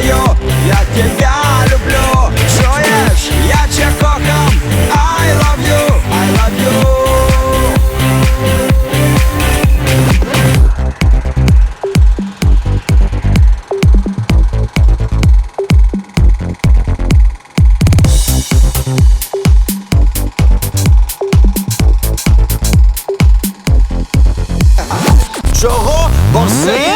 знаю, я тебя люблю. Чуєш, я тебя кохам I love you, I love you. Чого? Бо си